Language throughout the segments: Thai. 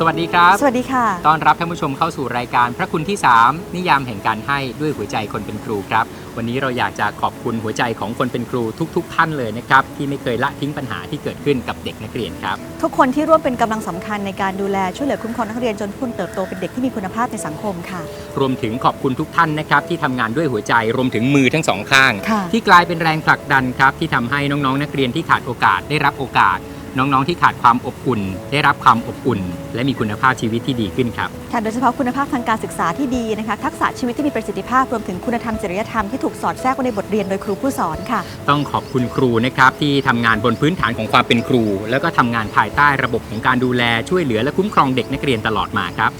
สวัสดีครับ สวัสดีค่ะ ต้อนรับท่านผู้ชมเข้าสู่รายการพระคุณที่ 3 นิยามแห่งการให้ด้วยหัวใจคนเป็นครูครับ วันนี้เราอยากจะขอบคุณหัวใจของคนเป็นครูทุก ๆ ท่านเลยนะครับ ที่ไม่เคยละทิ้งปัญหาที่เกิดขึ้นกับเด็กนักเรียนครับ ทุกคนที่ร่วมเป็นกำลังสำคัญในการดูแลช่วยเหลือคุ้มครองนักเรียนจนทุกคนเติบโตเป็นเด็กที่มีคุณภาพในสังคมค่ะ รวมถึงขอบคุณทุกท่านนะครับที่ทำงานด้วยหัวใจรวมถึงมือทั้งสองข้างค่ะที่กลายเป็นแรงผลักดันครับที่ทำให้น้องๆนักเรียนที่ขาดโอกาสได้รับโอกาส น้องๆที่ขาดความอบอุ่น ได้รับความอบอุ่น และมีคุณภาพชีวิตที่ดีขึ้นครับค่ะโดยเฉพาะคุณภาพทางการศึกษาที่ดีนะคะ ทักษะชีวิตที่มีประสิทธิภาพรวมถึงคุณธรรมจริยธรรมที่ถูกสอดแทรกไว้ในบทเรียนโดยครูผู้สอนค่ะ ต้องขอบคุณครูนะครับที่ทำงานบนพื้นฐานของความเป็นครู แล้วก็ทำงานภายใต้ระบบของการดูแลช่วยเหลือและคุ้มครองเด็กนักเรียนตลอดมาครับ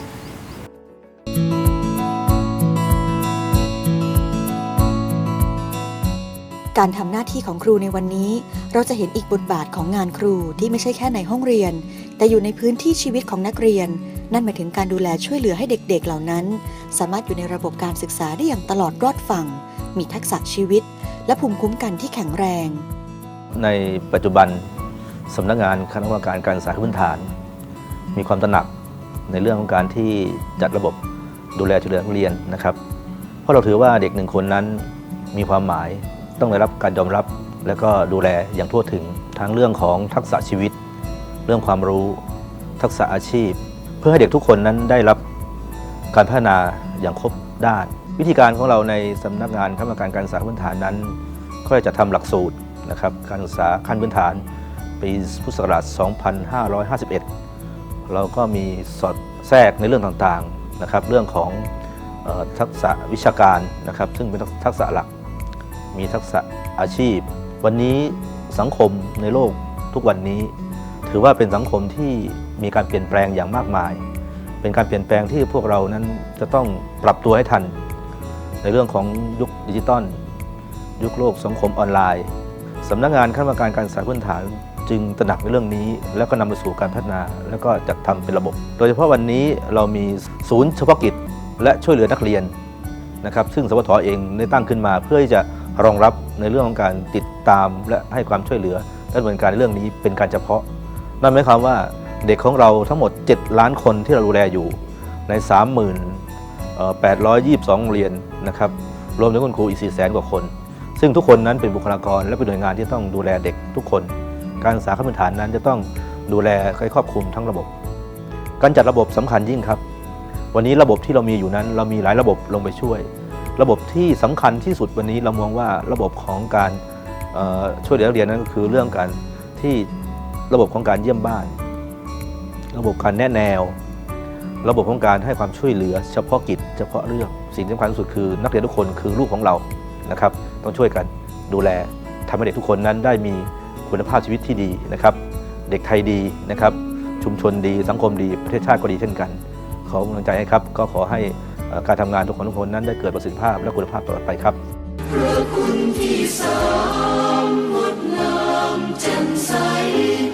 การทำหน้าที่ของครูในวันนี้ เราจะเห็นอีกบทบาทของงานครูที่ไม่ใช่แค่ในห้องเรียน แต่อยู่ในพื้นที่ชีวิตของนักเรียน นั่นหมายถึงการดูแลช่วยเหลือให้เด็กๆเหล่านั้น สามารถอยู่ในระบบการศึกษาได้อย่างตลอดรอดฝั่ง มีทักษะชีวิต และภูมิคุ้มกันที่แข็งแรง ในปัจจุบันสำนักงานคณะกรรมการการศึกษาพื้นฐาน มีความตระหนักในเรื่องของการที่จัดระบบดูแลช่วยเหลือนักเรียนนะครับ เพราะเราถือว่าเด็กหนึ่งคนนั้นมีความหมาย ต้องได้รับการยอมรับ และก็ดูแลอย่างทั่วถึงทั้งเรื่องของทักษะชีวิต เรื่องความรู้ ทักษะอาชีพ เพื่อให้เด็กทุกคนนั้นได้รับการพัฒนาอย่างครบด้าน วิธีการของเราในสำนักงานคณะกรรมการการศึกษาพื้นฐานนั้น ก็จะทำหลักสูตรนะครับการศึกษาขั้นพื้นฐานปีพุทธศักราช 2551 เราก็มีสอดแทรกในเรื่องต่างๆนะครับ เรื่องของออทักษะวิชาการนะครับ ซึ่งเป็นทักษะหลัก มีทักษะอาชีพ วันนี้สังคมในโลกทุกวันนี้ ถือว่าเป็นสังคมที่มีการเปลี่ยนแปลงอย่างมากมาย เป็นการเปลี่ยนแปลงที่พวกเรานั้นจะต้องปรับตัวให้ทัน ในเรื่องของยุคดิจิตอลยุคโลกสังคมออนไลน์สำนักงานคณะกรรมการการศึกษาพื้นฐานจึงตระหนักในเรื่องนี้ แล้วก็นำไปสู่การพัฒนา แล้วก็จัดทำเป็นระบบ โดยเฉพาะวันนี้เรามีศูนย์เฉพาะกิจ และช่วยเหลือนักเรียนนะครับ ซึ่งสวทเองได้ตั้งขึ้นมาเพื่อที่จะ รองรับในเรื่องของการติดตามและให้ความช่วยเหลือและดำเนินการเรื่องนี้เป็นการเฉพาะ นั่นหมายความว่าเด็กของเราทั้งหมด 7 ล้านคนที่เราดูแลอยู่ใน 3822 โรงเรียนนะครับรวมถึงคุณครูอีก 4 แสนกว่าคน ซึ่งทุกคนนั้นเป็นบุคลากรและเป็นหน่วยงานที่ต้องดูแลเด็กทุกคน การศึกษาขั้นพื้นฐานนั้นจะต้องดูแลให้ครอบคลุมทั้งระบบ การจัดระบบสำคัญยิ่งครับ วันนี้ระบบที่เรามีอยู่นั้น เรามีหลายระบบลงไปช่วย ระบบที่สำคัญที่สุดวันนี้เรามองว่าระบบของการช่วยเหลือนักเรียนนั้นก็คือเรื่องการที่ระบบของการเยี่ยมบ้าน ระบบการแนะแนว ระบบของการให้ความช่วยเหลือ เฉพาะกิจเฉพาะเรื่องสิ่งที่สำคัญที่สุดคือนักเรียนทุกคนคือลูกของเรานะครับ ต้องช่วยกันดูแลทำให้เด็กทุกคนนั้นได้มีคุณภาพชีวิตที่ดีนะครับ เด็กไทยดีนะครับ ชุมชนดี สังคมดี ประเทศชาติก็ดีเช่นกัน ขอกำลังใจให้ครับ ก็ขอให้ การทำงานทุกคนทุกคนนั้นได้เกิดประสิทธิภาพและคุณภาพตลอดไปครับเปรียบเลยครูไว้ว่าเป็น